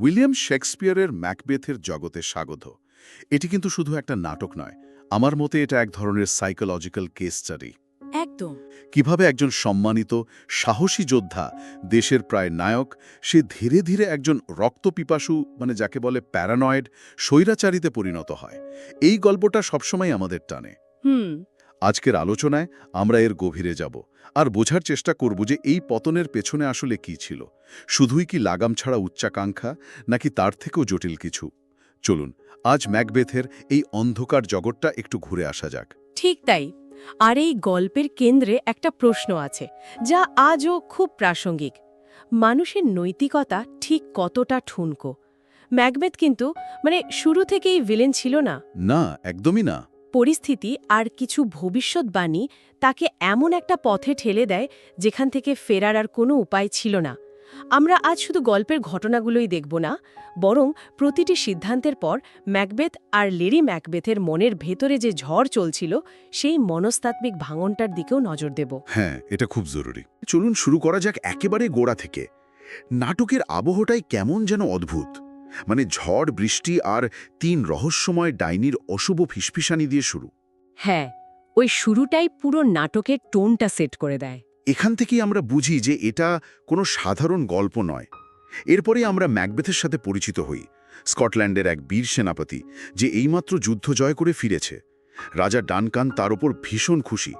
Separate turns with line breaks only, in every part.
William শেক্সপিয়ারের ম্যাকবেথের জগতে স্বাগত। এটি কিন্তু শুধু একটা নাটক নয় আমার মতে এটা এক ধরনের সাইকোলজিক্যাল কেস স্টাডি
একদম।
কীভাবে একজন সম্মানিত সাহসী যোদ্ধা দেশের প্রায় নায়ক সে ধীরে ধীরে একজন রক্তপিপাসু মানে যাকে বলে প্যারানয়েড স্বৈরাচারীতে পরিণত হয়। এই গল্পটা সবসময় আমাদের টানে।
হুম
আজকের আলোচনায় আমরা এর গভীরে যাব আর বোঝার চেষ্টা করব যে এই পতনের পেছনে আসলে কি ছিল। শুধুই কি লাগাম ছাড়া উচ্চাকাঙ্ক্ষা নাকি তার থেকেও জটিল কিছু? চলুন আজ ম্যাকবেথের এই অন্ধকার জগৎটা একটু ঘুরে আসা যাক।
ঠিক তাই। আর এই গল্পের কেন্দ্রে একটা প্রশ্ন আছে যা আজও খুব প্রাসঙ্গিক। মানুষের নৈতিকতা ঠিক কতটা ঠুনকো? ম্যাকবেথ কিন্তু মানে শুরু থেকেই ভিলেন ছিল না?
না একদমই না।
পরিস্থিতি আর কিছু ভবিষ্যৎবাণী তাকে এমন একটা পথে ঠেলে দেয় যেখান থেকে ফেরার আর কোনো উপায় ছিল না। আমরা আজ শুধু গল্পের ঘটনাগুলোই দেখব না, বরং প্রতিটি সিদ্ধান্তের পর ম্যাকবেথ আর লেরি ম্যাকবেথের মনের ভেতরে যে ঝড় চলছিল, সেই মনস্তাত্ত্বিক ভাঙনটার দিকেও নজর দেব।
হ্যাঁ এটা খুব জরুরি। চলুন শুরু করা যাক একেবারে গোড়া থেকে। নাটকের আবহটাই কেমন যেন অদ্ভুত। মানে ঝড় বৃষ্টি আর তিন রহস্যময় ডাইনির অশুভ ফিসফিসানি দিয়ে শুরু।
হ্যাঁ ওই শুরুটাই পুরো নাটকের টোনটা সেট করে দেয়।
এখান থেকেই আমরা বুঝি যে এটা কোনো সাধারণ গল্প নয়। এরপরে আমরা ম্যাকবেথের সাথে পরিচিত হই স্কটল্যান্ডের এক বীর সেনাপতি যে এইমাত্র যুদ্ধ জয় করে ফিরেছে। রাজা ডানকান তার ওপর ভীষণ খুশি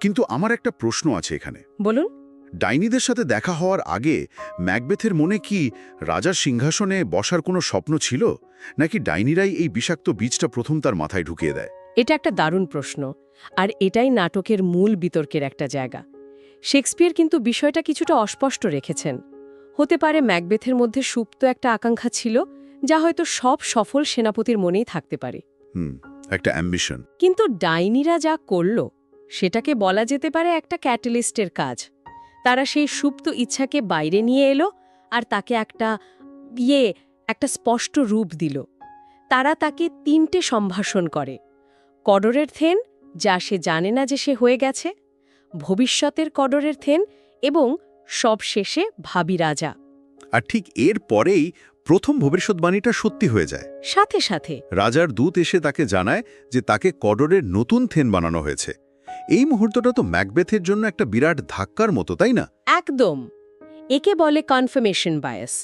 কিন্তু আমার একটা প্রশ্ন আছে এখানে।
বলুন।
ডাইনিদের সাথে দেখা হওয়ার আগে ম্যাকবেথের মনে কি রাজার সিংহাসনে বসার কোনো স্বপ্ন ছিল? নাকি ডাইনিরাই এই বিষাক্ত বীজটা প্রথম তার মাথায় ঢুকিয়ে দেয়?
এটা একটা দারুণ প্রশ্ন আর এটাই নাটকের মূল বিতর্কের একটা জায়গা। শেক্সপিয়ার কিন্তু বিষয়টা কিছুটা অস্পষ্ট রেখেছেন। হতে পারে ম্যাকবেথের মধ্যে সুপ্ত একটা আকাঙ্ক্ষা ছিল যা হয়তো সব সফল সেনাপতির মনেই থাকতে পারে।
হুম একটা অ্যাম্বিশন।
কিন্তু ডাইনিরা যা করল সেটাকে বলা যেতে পারে একটা ক্যাটালিস্টের কাজ। তারা সেই সুপ্ত ইচ্ছাকে বাইরে নিয়ে এলো আর তাকে একটা ইয়ে একটা স্পষ্ট রূপ দিল। তারা তাকে তিনটে সম্ভাষণ করে। কডরের থেন যা সে জানে না যে সে হয়ে গেছে ভবিষ্যতের কডরের থেন এবং সব শেষে ভাবি রাজা।
আর ঠিক এর পরেই প্রথম ভবিষ্যৎবাণীটা সত্যি হয়ে যায়।
সাথে সাথে।
রাজার দূত এসে তাকে জানায় যে তাকে কডরের নতুন থেন বানানো হয়েছে। এই মুহূর্তটা তো ম্যাকবেথের জন্য একটা বিরাট ধাক্কার মতো তাই না?
একদম। একে বলে কনফার্মেশন বায়াস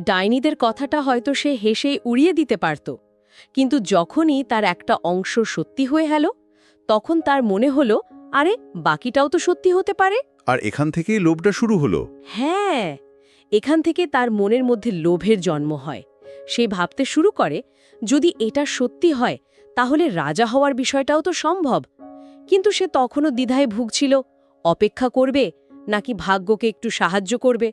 ডাইনিদের কথাটা হয়তো সে হেসেই উড়িয়ে দিতে পারত কিন্তু যখনই তার একটা অংশ সত্যি হয়ে গেল তখন তার মনে হলো আরে বাকিটাও তো সত্যি হতে পারে।
আর এখান থেকেই লোভটা শুরু হলো?
হ্যাঁ এখান থেকে তার মনের মধ্যে লোভের জন্ম হয়। সে ভাবতে শুরু করে যদি এটা সত্যি হয় তাহলে রাজা হওয়ার বিষয়টাও তো সম্ভব। কিন্তু সে তখনও দ্বিধায় ভুগছিল অপেক্ষা করবে নাকি ভাগ্যকে একটু সাহায্য করবে।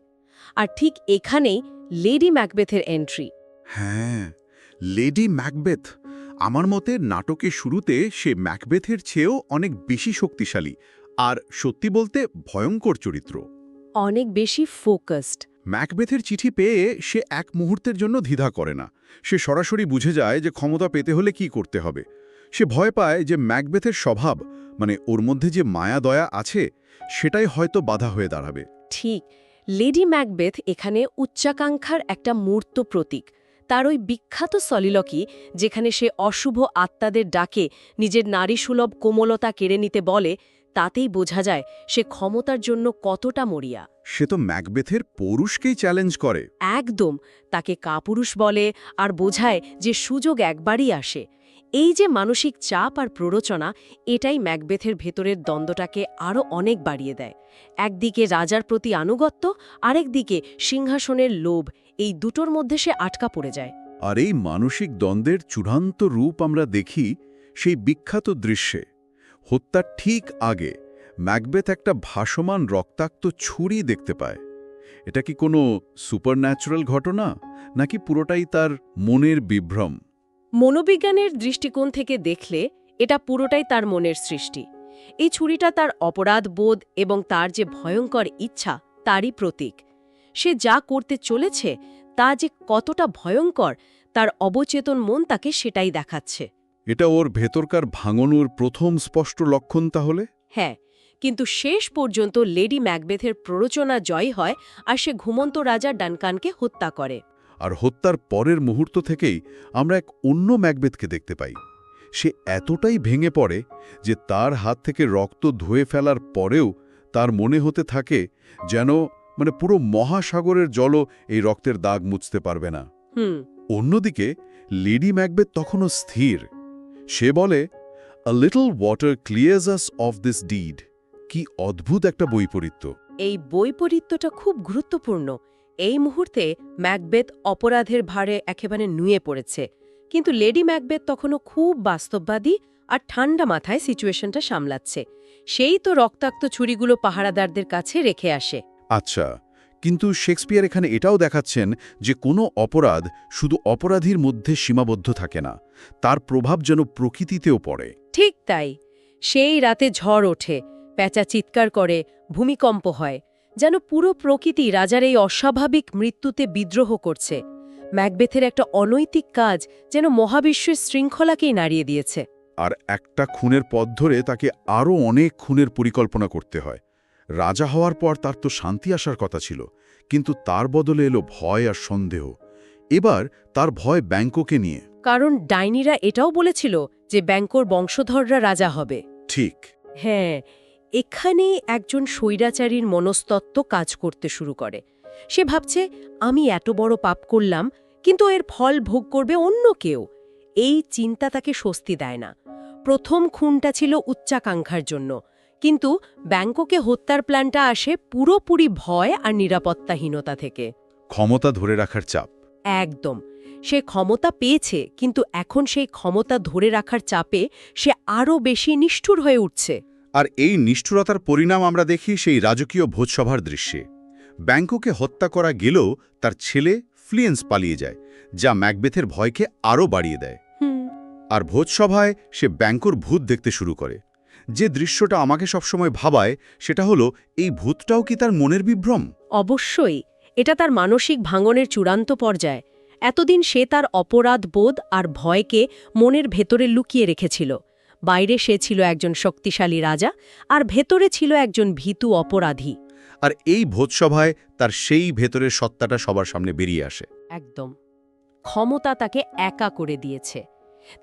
আর ঠিক এখানেই লেডি ম্যাকবেথের এন্ট্রি।
হ্যাঁ লেডি ম্যাকবেথ। আমার মতে নাটকের শুরুতে সে ম্যাকবেথের চেয়েও অনেক বেশি শক্তিশালী আর সত্যি বলতে ভয়ঙ্কর চরিত্র।
অনেক বেশি ফোকাসড।
ম্যাকবেথের চিঠি পেয়ে সে এক মুহূর্তের জন্য দ্বিধা করে না। সে সরাসরি বুঝে যায় যে ক্ষমতা পেতে হলে কি করতে হবে। সে ভয় পায় যে ম্যাকবেথের স্বভাব মানে ওর মধ্যে যে মায়া দয়া আছে সেটাই হয়তো বাধা হয়ে দাঁড়াবে।
ঠিক লেডি ম্যাকবেথ এখানে উচ্চাকাঙ্ক্ষার একটা মূর্ত প্রতীক। তার ওই বিখ্যাত সলিলকি যেখানে সে অশুভ আত্মাদের ডাকে নিজের নারীসুলভ কোমলতা কেড়ে নিতে বলে তাতেই বোঝা যায় সে ক্ষমতার জন্য কতটা মরিয়া।
সে তো ম্যাকবেথের পৌরুষকেই চ্যালেঞ্জ করে।
একদম তাকে কাপুরুষ বলে আর বোঝায় যে সুযোগ একবারই আসে। এই যে মানসিক চাপ আর প্ররোচনা, এটাই ম্যাকবেথের ভেতরের দ্বন্দ্বটাকে আরও অনেক বাড়িয়ে দেয়। একদিকে রাজার প্রতি আনুগত্য, আরেকদিকে সিংহাসনের লোভ, এই দুটোর মধ্যে সে আটকা পড়ে যায়।
আর এই মানসিক দ্বন্দ্বের চূড়ান্ত রূপ আমরা দেখি সেই বিখ্যাত দৃশ্যে। হত্যার ঠিক আগে ম্যাকবেথ একটা ভাসমান রক্তাক্ত ছুরি দেখতে পায়। এটা কি কোনো সুপারন্যাচুরাল ঘটনা, নাকি পুরোটাই তার মনের বিভ্রম?
মনোবিজ্ঞানের দৃষ্টিকোণ থেকে দেখলে এটা পুরোটাই তার মনের সৃষ্টি। এই ছুরিটা তার অপরাধ বোধ এবং তার যে ভয়ঙ্কর ইচ্ছা তারই প্রতীক। সে যা করতে চলেছে তা যে কতটা ভয়ঙ্কর তার অবচেতন মন তাকে সেটাই দেখাচ্ছে।
এটা ওর ভেতরকার ভাঙনুর প্রথম স্পষ্ট লক্ষণ তাহলে?
হ্যাঁ কিন্তু শেষ পর্যন্ত লেডি ম্যাকবেথের প্ররোচনা জয় হয় আর সে ঘুমন্ত রাজা ডানকানকে হত্যা করে।
আর হত্যার পরের মুহূর্ত থেকেই আমরা এক অন্য ম্যাকবেথকে দেখতে পাই। সে এতটাই ভেঙে পড়ে যে তার হাত থেকে রক্ত ধুয়ে ফেলার পরেও তার মনে হতে থাকে যেন মানে পুরো মহাসাগরের জলও এই রক্তের দাগ মুছতে পারবে না।
হুম।
অন্যদিকে লেডি ম্যাকবেথ তখনও স্থির। সে বলে a little water clears us of this deed কি অদ্ভুত একটা বৈপরীত্য।
এই বৈপরীত্যটা খুব গুরুত্বপূর্ণ। এই মুহূর্তে ম্যাকবেথ অপরাধের ভারে একেবারে নুয়ে পড়েছে। কিন্তু লেডি ম্যাকবেথ তখনও খুব বাস্তববাদী আর ঠান্ডা মাথায় সিচুয়েশনটা সামলাচ্ছে। সেই তো রক্তাক্ত ছুরিগুলো পাহারাদারদের কাছে রেখে আসে।
আচ্ছা কিন্তু শেক্সপিয়ার এখানে এটাও দেখাচ্ছেন যে কোনো অপরাধ শুধু অপরাধীর মধ্যে সীমাবদ্ধ থাকে না তার প্রভাব যেন প্রকৃতিতেও পড়ে।
ঠিক তাই। সেই রাতে ঝড় ওঠে প্যাঁচা চিৎকার করে ভূমিকম্প হয় যেন পুরো প্রকৃতি রাজার এই অস্বাভাবিক মৃত্যুতে বিদ্রোহ করছে। ম্যাকবেথের একটা অনৈতিক কাজ যেন মহাবিশ্বের শৃঙ্খলাকেই নাড়িয়ে দিয়েছে।
আর একটা খুনের পথ ধরে তাকে আরও অনেক খুনের পরিকল্পনা করতে হয়। রাজা হওয়ার পর তার তো শান্তি আসার কথা ছিল কিন্তু তার বদলে এলো ভয় আর সন্দেহ। এবার তার ভয় ব্যাংককে নিয়ে।
কারণ ডাইনিরা এটাও বলেছিল যে ব্যাঙ্কর বংশধররা রাজা হবে।
ঠিক।
হ্যাঁ এখানে একজন স্বৈরাচারীর মনস্তত্ত্ব কাজ করতে শুরু করে। সে ভাবছে আমি এত বড় পাপ করলাম কিন্তু এর ফল ভোগ করবে অন্য কেউ। এই চিন্তা তাকে স্বস্তি দেয় না। প্রথম খুনটা ছিল উচ্চাকাঙ্ক্ষার জন্য। কিন্তু ব্যাংককে হত্যার প্ল্যানটা আসে পুরোপুরি ভয় আর নিরাপত্তাহীনতা থেকে।
ক্ষমতা ধরে রাখার চাপ।
একদম। সে ক্ষমতা পেয়েছে কিন্তু এখন সেই ক্ষমতা ধরে রাখার চাপে সে আরও বেশি নিষ্ঠুর হয়ে উঠছে।
আর এই নিষ্ঠুরতার পরিণাম আমরা দেখি সেই রাজকীয় ভোজসভার দৃশ্যে। ব্যাংককে হত্যা করা গেলেও তার ছেলে ফ্লিয়েন্স পালিয়ে যায় যা ম্যাকবেথের ভয়কে আরও বাড়িয়ে দেয়। আর ভোজসভায় সে ব্যাংকর ভূত দেখতে শুরু করে। যে দৃশ্যটা আমাকে সবসময় ভাবায় সেটা হলো এই ভূতটাও কি তার মনের বিভ্রম?
অবশ্যই। এটা তার মানসিক ভাঙনের চূড়ান্ত পর্যায়। এতদিন সে তার অপরাধ বোধ আর ভয়কে মনের ভেতরে লুকিয়ে রেখেছিল। বাইরে সে ছিল একজন শক্তিশালী রাজা আর ভেতরে ছিল একজন ভীতু অপরাধী।
আর এই ভোজসভায় তার সেই ভেতরের সত্তাটা সবার সামনে বেরিয়ে আসে।
একদম। ক্ষমতা তাকে একা করে দিয়েছে।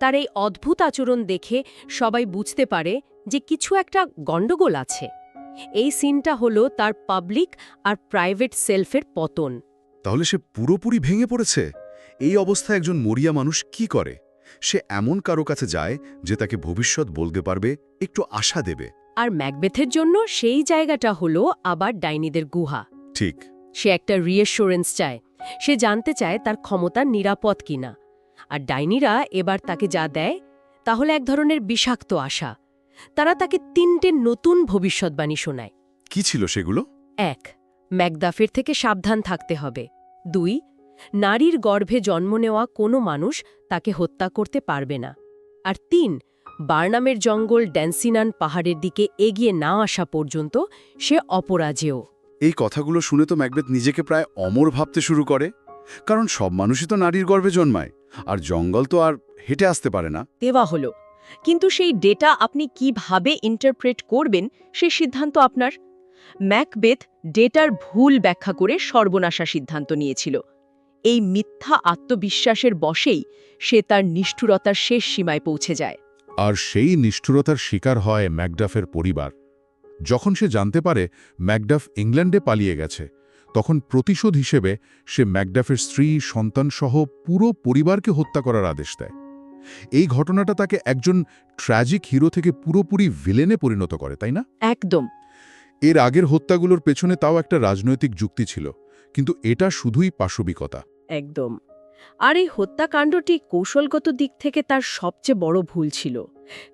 তার এই অদ্ভুত আচরণ দেখে সবাই বুঝতে পারে যে কিছু একটা গণ্ডগোল আছে। এই সিনটা হলো তার পাবলিক আর প্রাইভেট সেলফের পতন।
তাহলে সে পুরোপুরি ভেঙে পড়েছে? এই অবস্থায় একজন মরিয়া মানুষ কি করে? সে এমন কারও কাছে যায় যে তাকে ভবিষ্যৎ বলতে পারবে একটু আশা দেবে।
আর ম্যাকবেথের জন্য সেই জায়গাটা হলো আবার ডাইনিদের গুহা।
ঠিক।
সে একটা রিয়েশোরেন্স চায়। সে জানতে চায় তার ক্ষমতা নিরাপদ কিনা। আর ডাইনিরা এবার তাকে যা দেয় তাহলে এক ধরনের বিষাক্ত আশা। তারা তাকে তিনটে নতুন ভবিষ্যৎবাণী শোনায়।
কি ছিল সেগুলো?
এক ম্যাকদাফের থেকে সাবধান থাকতে হবে। দুই নারীর গর্ভে জন্ম নেওয়া কোনো মানুষ তাকে হত্যা করতে পারবে না। আর তিন বার্নামের জঙ্গল ড্যান্সিনান পাহাড়ের দিকে এগিয়ে না আসা পর্যন্ত সে অপরাজেয়।
এই কথাগুলো শুনে তো ম্যাকবেথ নিজেকে প্রায় অমর ভাবতে শুরু করে। কারণ সব মানুষই তো নারীর গর্ভে জন্মায় আর জঙ্গল তো আর হেঁটে আসতে পারে না।
দেওয়া হলো। কিন্তু সেই ডেটা আপনি কীভাবে ইন্টারপ্রেট করবেন সে সিদ্ধান্ত আপনার? ম্যাকবেথ ডেটার ভুল ব্যাখ্যা করে সর্বনাশা সিদ্ধান্ত নিয়েছিল। এই মিথ্যা আত্মবিশ্বাসের বশেই সে তার নিষ্ঠুরতার শেষ সীমায় পৌঁছে যায়।
আর সেই নিষ্ঠুরতার শিকার হয় ম্যাকডাফের পরিবার। যখন সে জানতে পারে ম্যাকডাফ ইংল্যান্ডে পালিয়ে গেছে তখন প্রতিশোধ হিসেবে সে ম্যাকডাফের স্ত্রী সন্তানসহ পুরো পরিবারকে হত্যা করার আদেশ দেয়। এই ঘটনাটা তাকে একজন ট্র্যাজিক হিরো থেকে পুরোপুরি ভিলেনে পরিণত করে তাই না?
একদম।
এর আগের হত্যাগুলোর পেছনে তাও একটা রাজনৈতিক যুক্তি ছিল কিন্তু এটা শুধুই পাশবিকতা।
একদম। আর এই হত্যাকাণ্ডটি কৌশলগত দিক থেকে তার সবচেয়ে বড় ভুল ছিল।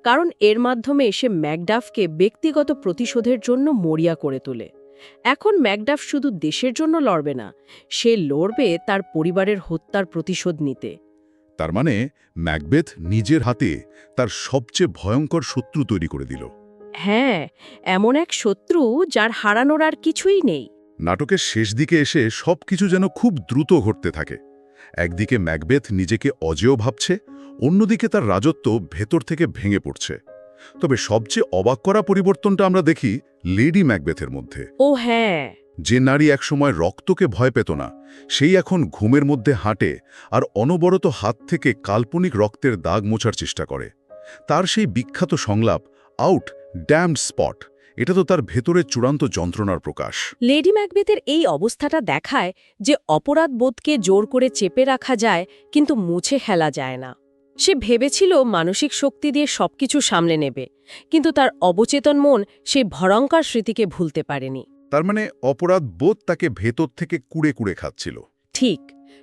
কারণ এর মাধ্যমে এসে ম্যাকডাফকে ব্যক্তিগত প্রতিশোধের জন্য মরিয়া করে তোলে। এখন ম্যাকডাফ শুধু দেশের জন্য লড়বে না সে লড়বে তার পরিবারের হত্যার প্রতিশোধ নিতে।
তার মানে ম্যাকবেথ নিজের হাতে তার সবচেয়ে ভয়ঙ্কর শত্রু তৈরি করে দিল।
হ্যাঁ এমন এক শত্রু যার হারানোর আর কিছুই নেই।
নাটকের শেষ দিকে এসে সবকিছু যেন খুব দ্রুত ঘটতে থাকে। একদিকে ম্যাকবেথ নিজেকে অজেয় ভাবছে অন্যদিকে তার রাজত্ব ভেতর থেকে ভেঙে পড়ছে। তবে সবচেয়ে অবাক করা পরিবর্তনটা আমরা দেখি লেডি ম্যাকবেথের মধ্যে।
ও হ্যাঁ।
যে নারী একসময় রক্তকে ভয় পেত না সেই এখন ঘুমের মধ্যে হাঁটে আর অনবরত হাত থেকে কাল্পনিক রক্তের দাগ মোছার চেষ্টা করে। তার সেই বিখ্যাত সংলাপ আউট ড্যামড স্পট। এটা তো তার ভেতরের চূড়ান্ত যন্ত্রণার প্রকাশ।
লেডি ম্যাকবেথের এই অবস্থাটা দেখায় যে অপরাধ বোধকে জোর করে চেপে রাখা যায় কিন্তু মুছে ফেলা যায় না। সে ভেবেছিল মানসিক শক্তি দিয়ে সবকিছু সামলে নেবে কিন্তু তার অবচেতন মন সেই ভয়ঙ্কর স্মৃতিকে ভুলতে পারেনি।
তার মানে অপরাধ বোধ তাকে ভেতর থেকে কুড়ে কুড়ে খাচ্ছিল।
ঠিক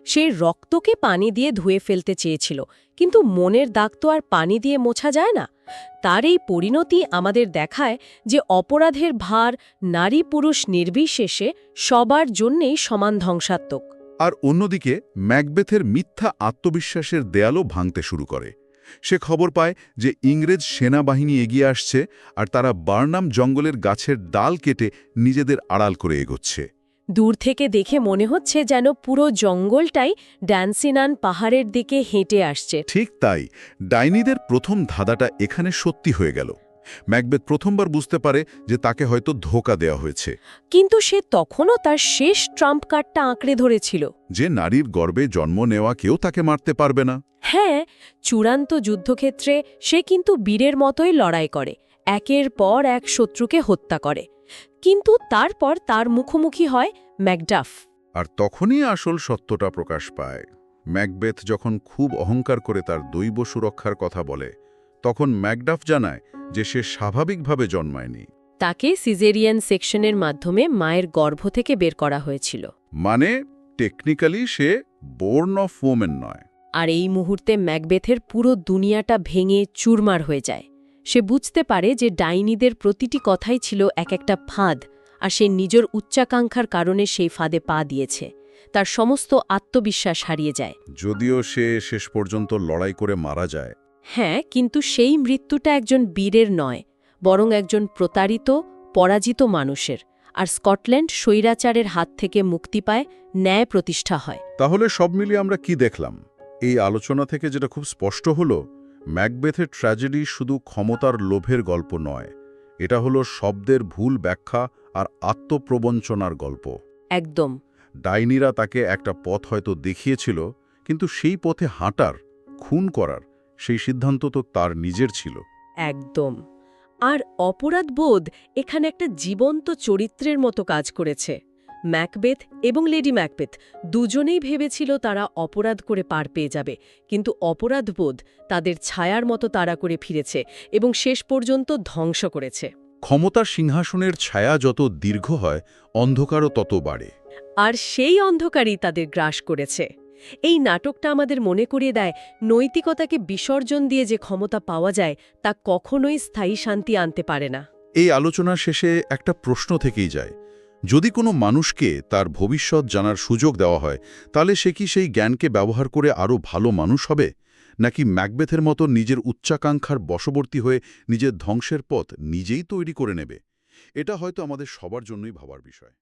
সে রক্তকে পানি দিয়ে ধুয়ে ফেলতে চেয়েছিল কিন্তু মনের দাগ তো আর পানি দিয়ে মোছা যায় না? তার এই পরিণতি আমাদের দেখায় যে অপরাধের ভার নারী পুরুষ নির্বিশেষে সবার জন্যেই সমান ধ্বংসাত্মক।
আর অন্যদিকে ম্যাকবেথের মিথ্যা আত্মবিশ্বাসের দেয়ালও ভাঙতে শুরু করে। সে খবর পায় যে ইংরেজ সেনাবাহিনী এগিয়ে আসছে আর তারা বার্নাম জঙ্গলের গাছের ডাল কেটে নিজেদের আড়াল করে এগোচ্ছে।
দূর থেকে দেখে মনে হচ্ছে যেন পুরো জঙ্গলটাই ড্যান্সিনান পাহাড়ের দিকে হেঁটে আসছে।
ঠিক তাই ডাইনিদের প্রথম ধাঁধাটা এখানে সত্যি হয়ে গেল। ম্যাকবেথ প্রথমবার বুঝতে পারে যে তাকে হয়তো ধোকা দেওয়া হয়েছে।
কিন্তু সে তখনও তার শেষ ট্রাম্প কার্ডটা আঁকড়ে ধরেছিল।
যে নারীর গর্বে জন্ম নেওয়া কেউ তাকে মারতে পারবে না।
হ্যাঁ চূড়ান্ত যুদ্ধক্ষেত্রে সে কিন্তু বীরের মতোই লড়াই করে। একের পর এক শত্রুকে হত্যা করে। কিন্তু তারপর তার মুখোমুখি হয় ম্যাকডাফ।
আর তখনই আসল সত্যটা প্রকাশ পায়। ম্যাকবেথ যখন খুব অহংকার করে তার দৈব সুরক্ষার কথা বলে তখন ম্যাকডাফ জানায় যে সে স্বাভাবিকভাবে জন্মায়নি।
তাকে সিজেরিয়ান সেকশনের মাধ্যমে মায়ের গর্ভ থেকে বের করা হয়েছিল।
মানে টেকনিক্যালি সে বোর্ন অফ ওমেন নয়।
আর এই মুহূর্তে ম্যাকবেথের পুরো দুনিয়াটা ভেঙে চুরমার হয়ে যায়। সে বুঝতে পারে যে ডাইনিদের প্রতিটি কথাই ছিল এক একটা ফাঁদ আর সে নিজের উচ্চাকাঙ্ক্ষার কারণে সেই ফাঁদে পা দিয়েছে। তার সমস্ত আত্মবিশ্বাস হারিয়ে যায়।
যদিও সে শেষ পর্যন্ত লড়াই করে মারা যায়।
হ্যাঁ কিন্তু সেই মৃত্যুটা একজন বীরের নয় বরং একজন প্রতারিত পরাজিত মানুষের আর স্কটল্যান্ড স্বৈরাচারের হাত থেকে মুক্তি পায় ন্যায় প্রতিষ্ঠা হয়।
তাহলে সব মিলিয়ে আমরা কি দেখলাম? এই আলোচনা থেকে যেটা খুব স্পষ্ট হলো ম্যাকবেথের ট্র্যাজেডি শুধু ক্ষমতার লোভের গল্প নয় এটা হলো শব্দের ভুল ব্যাখ্যা আর আত্মপ্রবঞ্চনার গল্প।
একদম।
ডাইনিরা তাকে একটা পথ হয়তো দেখিয়েছিল কিন্তু সেই পথে হাঁটার খুন করার সেই সিদ্ধান্ত তো তার নিজের ছিল।
একদম। আর অপরাধবোধ এখানে একটা জীবন্ত চরিত্রের মতো কাজ করেছে। ম্যাকবেথ এবং লেডি ম্যাকবেথ দুজনেই ভেবেছিল তারা অপরাধ করে পার পেয়ে যাবে কিন্তু অপরাধবোধ তাদের ছায়ার মতো তাড়া করে ফিরেছে এবং শেষ পর্যন্ত ধ্বংস করেছে।
ক্ষমতার সিংহাসনের ছায়া যত দীর্ঘ হয় অন্ধকারও তত বাড়ে।
আর সেই অন্ধকারই তাদের গ্রাস করেছে। এই নাটকটা আমাদের মনে করিয়ে দেয় নৈতিকতাকে বিসর্জন দিয়ে যে ক্ষমতা পাওয়া যায় তা কখনোই স্থায়ী শান্তি আনতে পারে না।
এই আলোচনার শেষে একটা প্রশ্ন থেকেই যায় যদি কোনো মানুষকে তার ভবিষ্যৎ জানার সুযোগ দেওয়া হয়, তাহলে সে কি সেই জ্ঞানকে ব্যবহার করে আরও ভালো মানুষ হবে? নাকি ম্যাকবেথের মতো নিজের উচ্চাকাঙ্ক্ষার বশবর্তী হয়ে নিজের ধ্বংসের পথ নিজেই তৈরি করে নেবে? এটা হয়তো আমাদের সবার জন্যই ভাবার বিষয়।